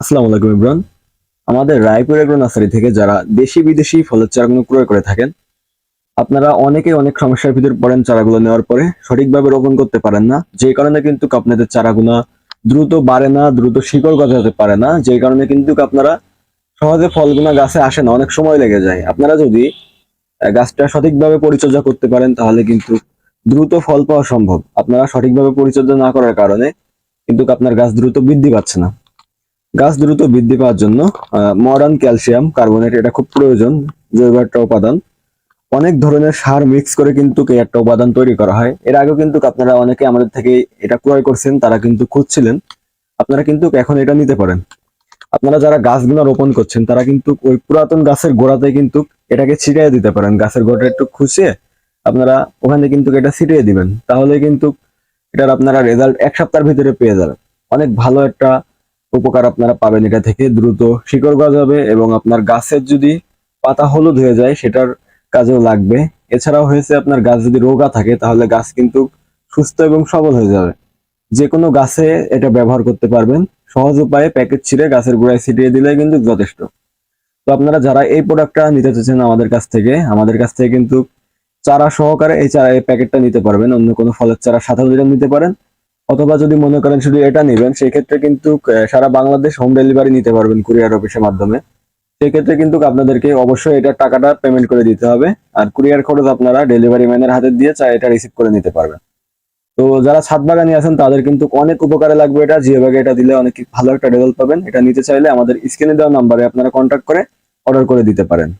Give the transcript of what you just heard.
আসসালামু আলাইকুম ইমরান আমাদের রায়পুর এগ্রো নার্সারি থেকে যারা দেশি বিদেশি ফলের চারাগুলো ক্রয় করে থাকেন, আপনারা অনেকে অনেক সমস্যার ভিতর পড়েন চারাগুলো নেওয়ার পরে, সঠিকভাবে রোপণ করতে পারেন না। যে কারণে কিন্তু আপনাদের চারাগুলো দ্রুত বাড়ে না, দ্রুত শিকড় গজাতে পারে না। যে কারণে কিন্তু আপনারা সহজে ফলগুলো গাছে আসে না, অনেক সময় লেগে যায়। আপনারা যদি গাছটা সঠিকভাবে পরিচর্যা করতে পারেন, তাহলে কিন্তু দ্রুত ফল পাওয়া সম্ভব। আপনারা সঠিকভাবে পরিচর্যা না করার কারণে কিন্তু আপনার গাছ দ্রুত বৃদ্ধি পাচ্ছে না। গাছ দ্রুত বৃদ্ধি পাওয়ার জন্য মডার্ন ক্যালসিয়াম কার্বনেট এটা খুব প্রয়োজন, জৈব একটা উপাদান। অনেক ধরনের সার মিক্স করে কিন্তু একটা উপাদান তৈরি করা হয়। এর আগেও কিন্তু আপনারা অনেকে আমাদের থেকে এটা ক্রয় করছেন, তারা কিন্তু খুঁজছিলেন। আপনারা কিন্তু এখন এটা নিতে পারেন। আপনারা যারা গাছগুলো রোপণ করছেন, তারা কিন্তু ওই পুরাতন গাছের গোড়াতে কিন্তু এটাকে ছিটিয়ে দিতে পারেন। গাছের গোড়াটা একটু খুশিয়ে আপনারা ওখানে কিন্তু এটা ছিটিয়ে দিবেন। তাহলে কিন্তু এটার আপনারা রেজাল্ট এক সপ্তাহের ভিতরে পেয়ে যাবেন। অনেক ভালো একটা উপকার আপনারা পাবেন এটা থেকে দ্রুত শিকড় গজাবে এবং আপনার গাছের যদি পাতা হলুদ হয়ে যায়, সেটার কাজেও লাগবে। এছাড়াও হয়েছে আপনার গাছ যদি রোগা থাকে, তাহলে গাছ কিন্তু সুস্থ এবং সবল হয়ে যাবে। যে কোনো গাছে এটা ব্যবহার করতে পারবেন। সহজ উপায়ে প্যাকেট ছিঁড়ে গাছের গোড়ায় ছিটিয়ে দিলে কিন্তু যথেষ্ট। তো আপনারা যারা এই প্রোডাক্টটা নিতে চাচ্ছেন আমাদের কাছ থেকে, আমাদের কাছ থেকে কিন্তু চারা সহকারে এই চারা, এই প্যাকেটটা নিতে পারবেন। অন্য কোনো ফলের চারা সাথেও যেটা নিতে পারেন। অথবা যদি মনে করেন শুধু এটা নেবেন সেই ক্ষেত্রে কিন্তু সারা বাংলাদেশ হোম ডেলিভারি নিতে পারবেন কুরিয়ার অফিসের মাধ্যমে। সেই ক্ষেত্রে কিন্তু আপনাদেরকে অবশ্যই এটার টাকাটা পেমেন্ট করে দিতে হবে। আর কুরিয়ার খরচ আপনারা ডেলিভারি ম্যানের হাতে দিয়ে চা, এটা রিসিভ করে নিতে পারবেন। তো যারা ছাদ বাগানি আছেন, তাদের কিন্তু অনেক উপকারে লাগবে এটা। জিও ব্যাগে এটা দিলে অনেক ভালো একটা রেজাল্ট পাবেন। এটা নিতে চাইলে আমাদের স্ক্রিনে দেওয়া নাম্বারে আপনারা কন্ট্যাক্ট করে অর্ডার করে দিতে পারেন।